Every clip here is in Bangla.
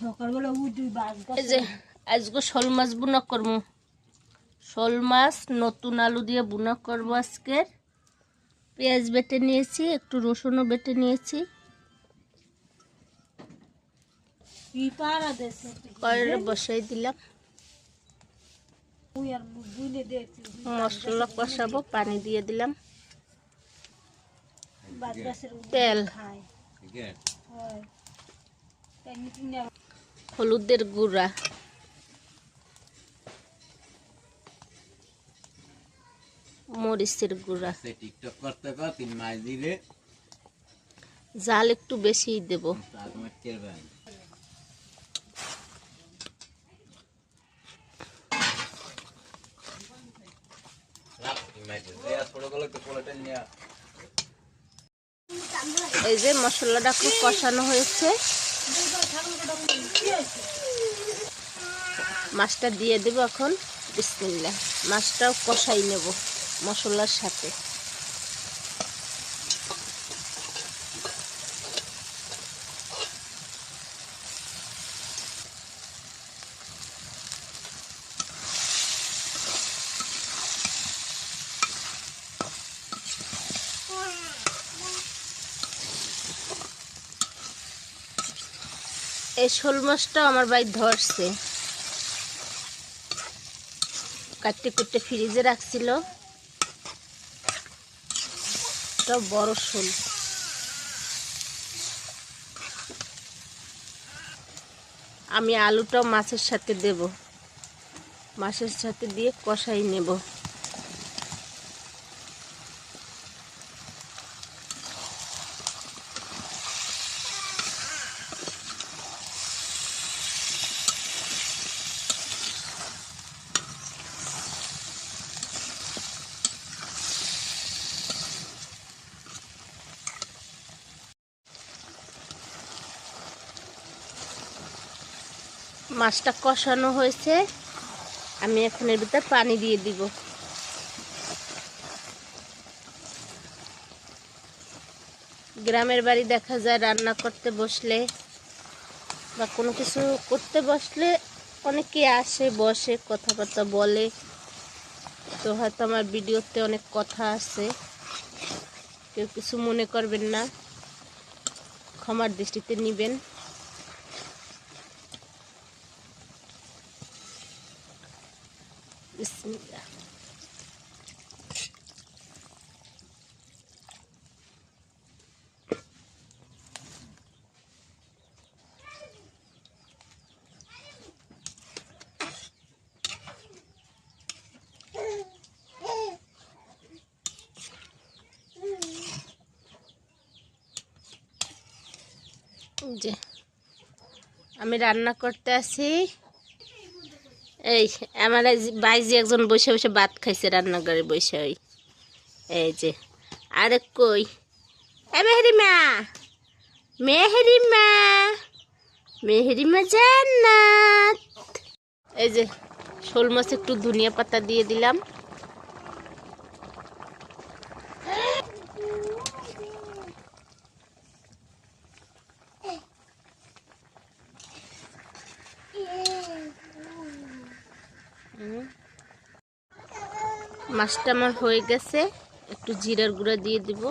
সকালবেলা উঠি যে আজকে শোল মাছ বুনা করব শোল মাছ নতুন আলু দিয়ে বুনা করব আজকের পেঁয়াজ বেটে নিয়েছি একটু রসুনও বেটে নিয়েছি। দেশে বসাই দিলাম। মশলা কষাবো পানি দিয়ে দিলাম। বাদ গাছের তেল। হলুদের গুঁড়া। মরিচের গুঁড়া। টিকটক করতে কর তিন মাস দিলে। জাল একটু বেশিই দেব। চেরবেন এই যে মশলাটা খুব কষানো হয়েছে। মাছটা দিয়ে দেবো এখন। বিসমিল্লা মাছটাও কষাই নেব মশলার সাথে। এই শোল মাছটা আমার ভাই ধরছে। কাটতে কুটতে ফ্রিজে রাখছিল। বড় শোল। আমি আলুটাও মাছের সাথে দেব। মাছের সাথে দিয়ে কষাই নেব। মাছটা কষানো হয়েছে। আমি এখন এর ভিতর পানি দিয়ে দিব। গ্রামের বাড়ি দেখা যায় রান্না করতে বসলে বা কোনো কিছু করতে বসলে অনেকে আসে, বসে, কথাবার্তা বলে। তো হয়তো আমার ভিডিওতে অনেক কথা আছে। কেউ কিছু মনে করবেন না। ক্ষমার দৃষ্টিতে নিবেন। যে আমি রান্না করতে আসি। এই, আমার বাইজি একজন বসে বসে ভাত খাইছে রান্নাঘরে বসে ওই। এই যে, আরে কই? এ মেহরিমা মেহরিমা মেহরিমা জান্নাত। এই যে, শোল মাছ একটু ধনিয়া পাতা দিয়ে দিলাম। মাছটা আমার হয়ে গেছে। একটু জিরার গুঁড়া দিয়ে দিব।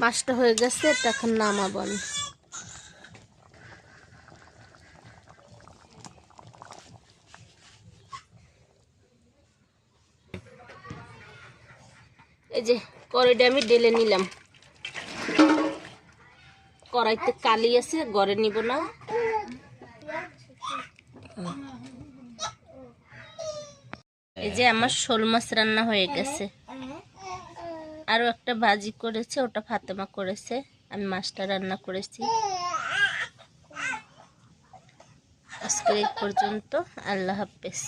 মাছটা হয়ে গেছে, এটা এখন নামাবো আমি। এই যে কড়াইটা আমি ডেলে নিলাম। কড়াইতে কালি আছে, গড়ে নিব না। এই যে আমার শোল মাছ রান্না হয়ে গেছে। আরও একটা ভাজি করেছে, ওটা ফাতেমা করেছে। আমি মাছটা রান্না করেছি। আজকে এই পর্যন্ত, আল্লাহ হাফেজ।